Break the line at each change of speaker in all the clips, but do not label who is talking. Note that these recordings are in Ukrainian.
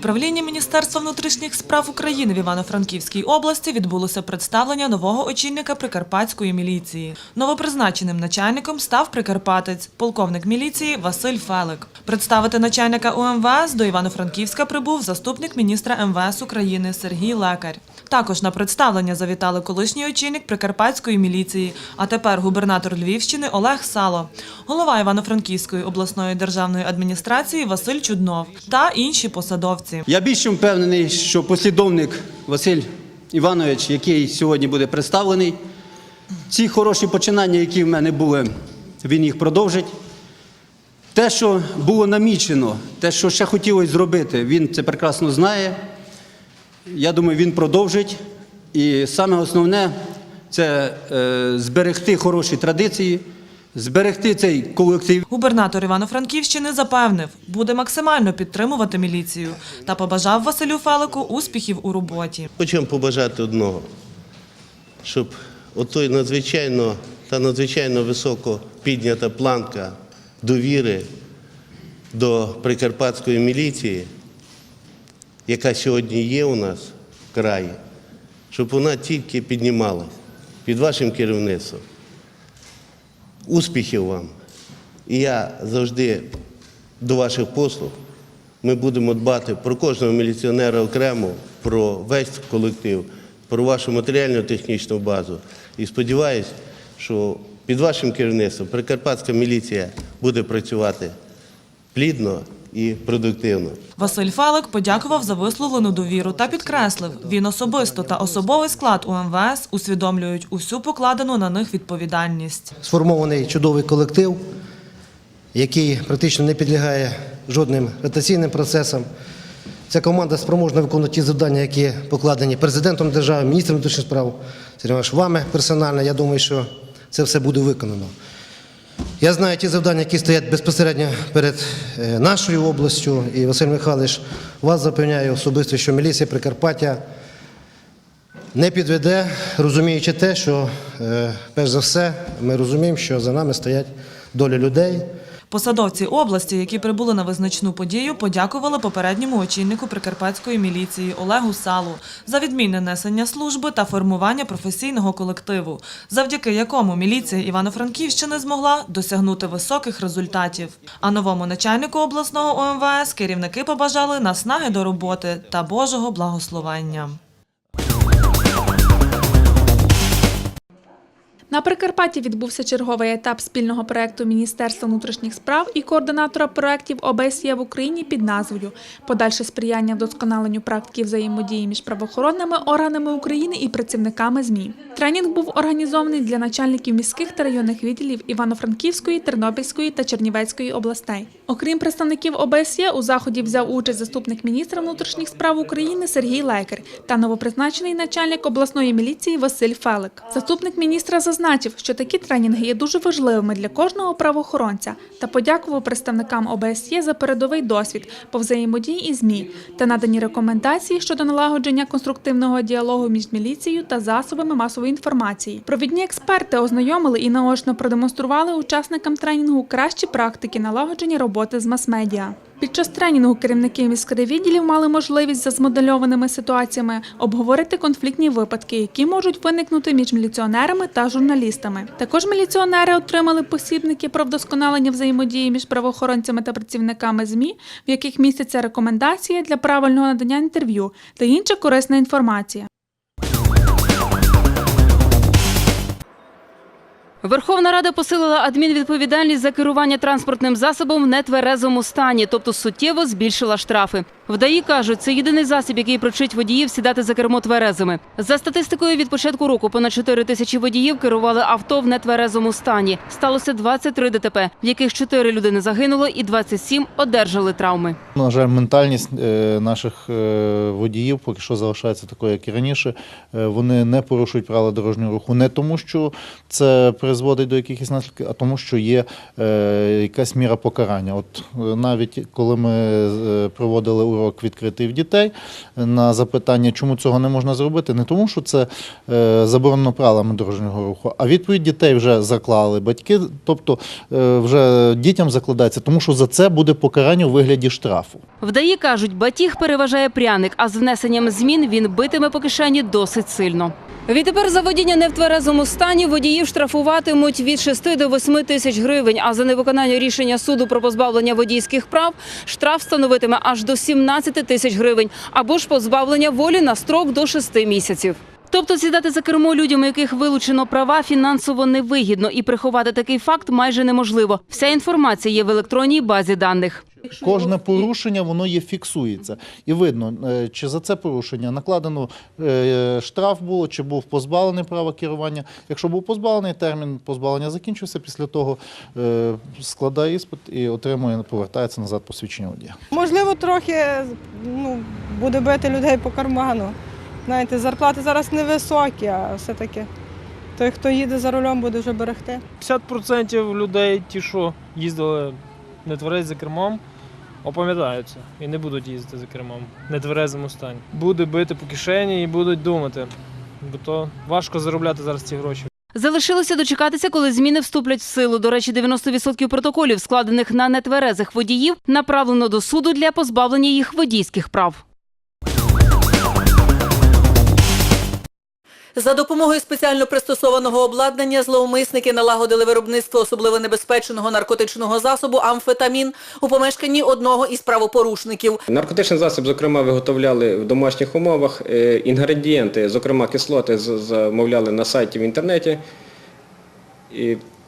управлінні Міністерства внутрішніх справ України в Івано-Франківській області відбулося представлення нового очільника прикарпатської міліції. Новопризначеним начальником став прикарпатець, полковник міліції Василь Фелик. Представити начальника УМВС до Івано-Франківська прибув заступник міністра МВС України Сергій Лекар. Також на представлення завітали колишній очільник прикарпатської міліції, а тепер губернатор Львівщини Олег Сало, голова Івано-Франківської обласної державної адміністрації Василь Чуднов та інші посадовці.
Я більш впевнений, що послідовник Василь Іванович, який сьогодні буде представлений, ці хороші починання, які в мене були, він їх продовжить. Те, що було намічено, те, що ще хотілося зробити, він це прекрасно знає. Я думаю, він продовжить. І саме основне це е, зберегти хороші традиції, зберегти цей колектив.
Губернатор Івано-Франківщини запевнив, буде максимально підтримувати міліцію та побажав Василю Фелику успіхів у роботі.
Вам побажати одного, щоб отой надзвичайно та надзвичайно високо піднята планка довіри до прикарпатської міліції, яка сьогодні є у нас в краї, щоб вона тільки піднімалась під вашим керівництвом. Успіхів вам! І я завжди до ваших послуг. Ми будемо дбати про кожного міліціонера окремо, про весь колектив, про вашу матеріально-технічну базу. І сподіваюся, що під вашим керівництвом прикарпатська міліція буде працювати плідно і продуктивно.
Василь Фелик подякував за висловлену довіру та підкреслив, він особисто та особовий склад УМВС усвідомлюють усю покладену на них відповідальність.
сформований чудовий колектив, який практично не підлягає жодним ротаційним процесам. Ця команда спроможна виконувати ті завдання, які покладені президентом держави, міністром внутрішніх справ, Сергій вами персонально. Я думаю, що це все буде виконано. Я знаю ті завдання, які стоять безпосередньо перед е, нашою областю. І Василь Михайлович, вас запевняю особисто, що міліція Прикарпаття не підведе, розуміючи те, що е, перш за все ми розуміємо, що за нами стоять долі людей.
Посадовці області, які прибули на визначну подію, подякували попередньому очільнику прикарпатської міліції Олегу Салу за відмінне несення служби та формування професійного колективу, завдяки якому міліція Івано-Франківщини змогла досягнути високих результатів. А новому начальнику обласного ОМВС керівники побажали наснаги до роботи та Божого благословення.
На Прикарпатті відбувся черговий етап спільного проекту Міністерства внутрішніх справ і координатора проєктів ОБСЄ в Україні під назвою Подальше сприяння вдосконаленню практики взаємодії між правоохоронними органами України і працівниками ЗМІ. Тренінг був організований для начальників міських та районних відділів Івано-Франківської, Тернопільської та Чернівецької областей. Окрім представників ОБСЄ, у заході взяв участь заступник міністра внутрішніх справ України Сергій Лекар та новопризначений начальник обласної міліції Василь Фелик. Заступник міністра зазначив, що такі тренінги є дуже важливими для кожного правоохоронця та подякував представникам ОБСЄ за передовий досвід по взаємодії із ЗМІ та надані рекомендації щодо налагодження конструктивного діалогу між міліцією та засобами масової інформації. Провідні експерти ознайомили і наочно продемонстрували учасникам тренінгу кращі практики налагодження роботи з мас-медіа. Під час тренінгу керівники міськревідділів мали можливість за змодельованими ситуаціями обговорити конфліктні випадки, які можуть виникнути між міліціонерами та журналістами. Також міліціонери отримали посібники про вдосконалення взаємодії між правоохоронцями та працівниками ЗМІ, в яких містяться рекомендації для правильного надання інтерв'ю та інша корисна інформація.
Верховна Рада посилила адмінвідповідальність за керування транспортним засобом в нетверезому стані, тобто суттєво збільшила штрафи. В ДАІ кажуть, це єдиний засіб, який причить водіїв сідати за кермо тверезими. За статистикою від початку року понад 4 тисячі водіїв керували авто в нетверезому стані. Сталося 23 ДТП, в яких 4 людини загинуло і 27 одержали травми.
На жаль, ментальність е, наших е, водіїв поки що залишається такою, як і раніше. Е, Вони не порушують правила дорожнього руху не тому, що це призводить до якихось наслідків, а тому, що є е, якась міра покарання. От е, навіть коли ми е, проводили урок відкритий в дітей на запитання, чому цього не можна зробити, не тому, що це заборонено правилами дорожнього руху, а відповідь дітей вже заклали батьки, тобто вже дітям закладається, тому що за це буде покарання у вигляді штрафу.
Вдаї кажуть, батіг переважає пряник, а з внесенням змін він битиме по кишені досить сильно. Відтепер за водіння не в тверезому стані водіїв штрафуватимуть від 6 до 8 тисяч гривень, а за невиконання рішення суду про позбавлення водійських прав штраф становитиме аж до 17 тисяч гривень або ж позбавлення волі на строк до 6 місяців. Тобто сідати за кермо людям, яких вилучено права, фінансово невигідно, і приховати такий факт майже неможливо. Вся інформація є в електронній базі даних.
Кожне порушення воно є фіксується. І видно, е, чи за це порушення накладено е, штраф було, чи був позбавлений права керування. Якщо був позбавлений, термін позбавлення закінчився. Після того е, складає іспит і отримує, повертається назад посвідчення водія.
Можливо, трохи ну, буде бити людей по карману. Знаєте, зарплати зараз невисокі, а все-таки той, хто їде за рулем, буде вже берегти.
50% людей, ті, що їздили не тверезі за кермом, опам'ятаються і не будуть їздити за кермом в нетверезому стані. Буде бити по кишені і будуть думати, бо то важко заробляти зараз ці гроші.
Залишилося дочекатися, коли зміни вступлять в силу. До речі, 90% протоколів, складених на нетверезих водіїв, направлено до суду для позбавлення їх водійських прав.
За допомогою спеціально пристосованого обладнання зловмисники налагодили виробництво особливо небезпечного наркотичного засобу амфетамін у помешканні одного із правопорушників.
Наркотичний засіб, зокрема, виготовляли в домашніх умовах. Е, Інгредієнти, зокрема кислоти, замовляли на сайті в інтернеті.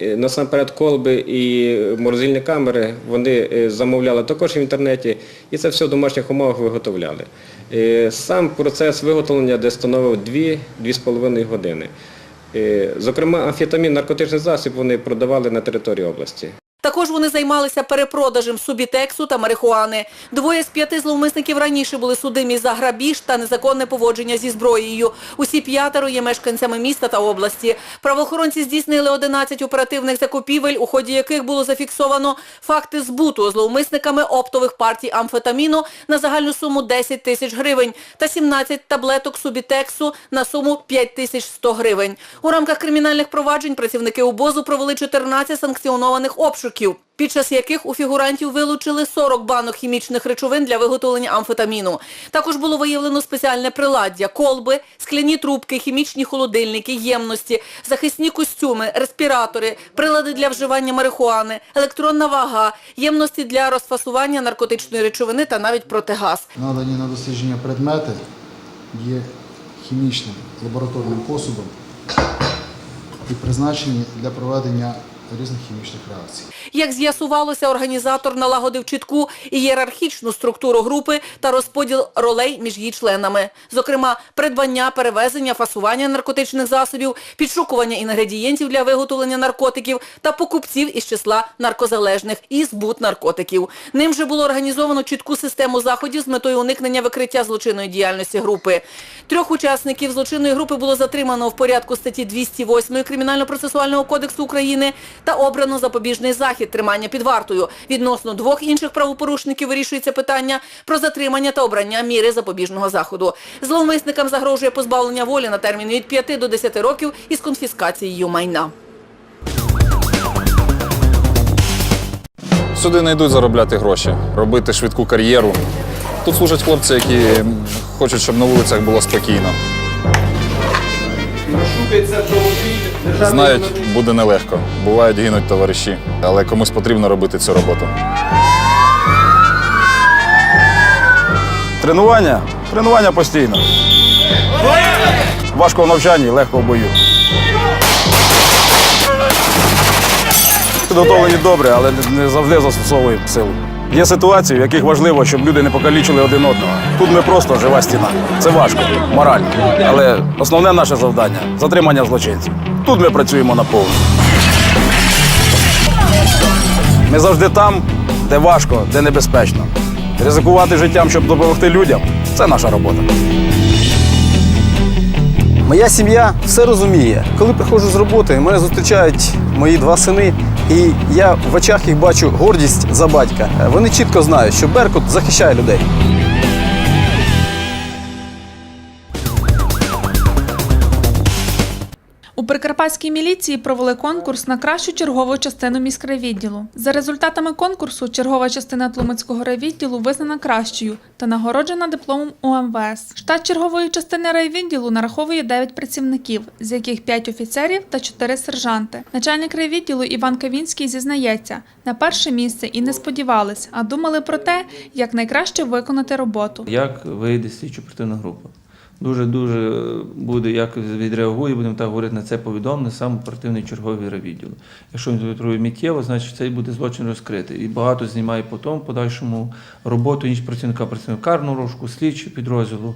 Насамперед колби і морозильні камери вони е, замовляли також в інтернеті. І це все в домашніх умовах виготовляли. Е, Сам процес виготовлення десь становив 2-2,5 години. Е, Зокрема, амфетамін, наркотичний засіб вони продавали на території області.
Також вони займалися перепродажем субітексу та марихуани. Двоє з п'яти зловмисників раніше були судимі за грабіж та незаконне поводження зі зброєю. Усі п'ятеро є мешканцями міста та області. Правоохоронці здійснили 11 оперативних закупівель, у ході яких було зафіксовано факти збуту зловмисниками оптових партій амфетаміну на загальну суму 10 тисяч гривень та 17 таблеток субітексу на суму 5 тисяч 100 гривень. У рамках кримінальних проваджень працівники УБОЗу провели 14 санкціонованих обшуків, під час яких у фігурантів вилучили 40 банок хімічних речовин для виготовлення амфетаміну. Також було виявлено спеціальне приладдя, колби, скляні трубки, хімічні холодильники, ємності, захисні костюми, респіратори, прилади для вживання марихуани, електронна вага, ємності для розфасування наркотичної речовини та навіть протигаз.
Надані на дослідження предмети є хімічним лабораторним посудом і призначені для проведення різних хімічних реакцій.
Як з'ясувалося, організатор налагодив чітку ієрархічну структуру групи та розподіл ролей між її членами. Зокрема, придбання, перевезення, фасування наркотичних засобів, підшукування інгредієнтів для виготовлення наркотиків та покупців із числа наркозалежних і збут наркотиків. Ним же було організовано чітку систему заходів з метою уникнення викриття злочинної діяльності групи. Трьох учасників злочинної групи було затримано в порядку статті 208 Кримінально-процесуального кодексу України та обрано запобіжний захід тримання під вартою. Відносно двох інших правопорушників вирішується питання про затримання та обрання міри запобіжного заходу. Зловмисникам загрожує позбавлення волі на термін від 5 до 10 років із конфіскацією майна.
Сюди не йдуть заробляти гроші, робити швидку кар'єру. Тут служать хлопці, які хочуть, щоб на вулицях було спокійно. Знають, буде нелегко. Бувають, гинуть товариші, але комусь потрібно робити цю роботу.
Тренування? Тренування постійно. Важко в навчанні, легко в бою. Підготовлені добре, але не завжди застосовуємо силу. Є ситуації, в яких важливо, щоб люди не покалічили один одного. Тут ми просто жива стіна. Це важко, морально. Але основне наше завдання затримання злочинців. Тут ми працюємо на повну. Ми завжди там, де важко, де небезпечно. Ризикувати життям, щоб допомогти людям це наша робота.
Моя сім'я все розуміє. Коли приходжу з роботи, мене зустрічають мої два сини, і я в очах їх бачу гордість за батька. Вони чітко знають, що Беркут захищає людей.
Прикарпатській міліції провели конкурс на кращу чергову частину міськрайвідділу. За результатами конкурсу чергова частина Тлумацького райвідділу визнана кращою та нагороджена дипломом УМВС. Штат чергової частини райвідділу нараховує 9 працівників, з яких 5 офіцерів та 4 сержанти. Начальник райвідділу Іван Кавінський зізнається, на перше місце і не сподівались, а думали про те, як найкраще виконати роботу.
Як вийде слідчо оперативна група? Дуже дуже буде, як відреагує, будемо так говорити на це повідомлення сам оперативний черговий райвідділу. Якщо він відреагує миттєво, значить цей буде злочин розкритий. І багато знімає потім подальшому роботу ніж працівника, працівника карного розшуку, слідчі підрозділу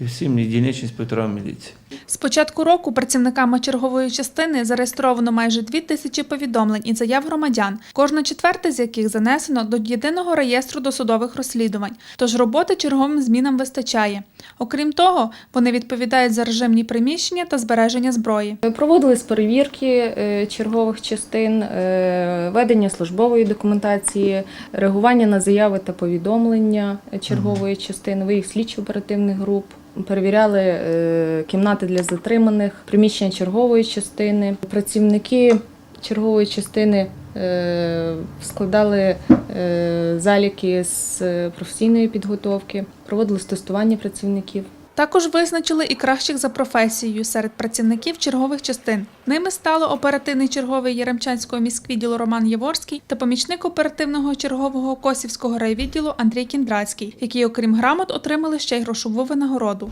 і всім дільничні інспекторам міліції.
З початку року працівниками чергової частини зареєстровано майже дві тисячі повідомлень і заяв громадян, кожна четверта з яких занесено до єдиного реєстру досудових розслідувань. Тож роботи черговим змінам вистачає. Окрім того, вони відповідають за режимні приміщення та збереження зброї.
Проводились перевірки е, чергових частин, е, ведення службової документації, реагування на заяви та повідомлення чергової частини, виїзд слідчо-оперативних груп. Перевіряли е, кімнати для затриманих, приміщення чергової частини. Працівники чергової частини е, складали е, заліки з професійної підготовки, проводили тестування працівників.
Також визначили і кращих за професією серед працівників чергових частин. Ними стали оперативний черговий Яремчанського міськвідділу Роман Яворський та помічник оперативного чергового Косівського райвідділу Андрій Кіндрацький, які, окрім грамот, отримали ще й грошову винагороду.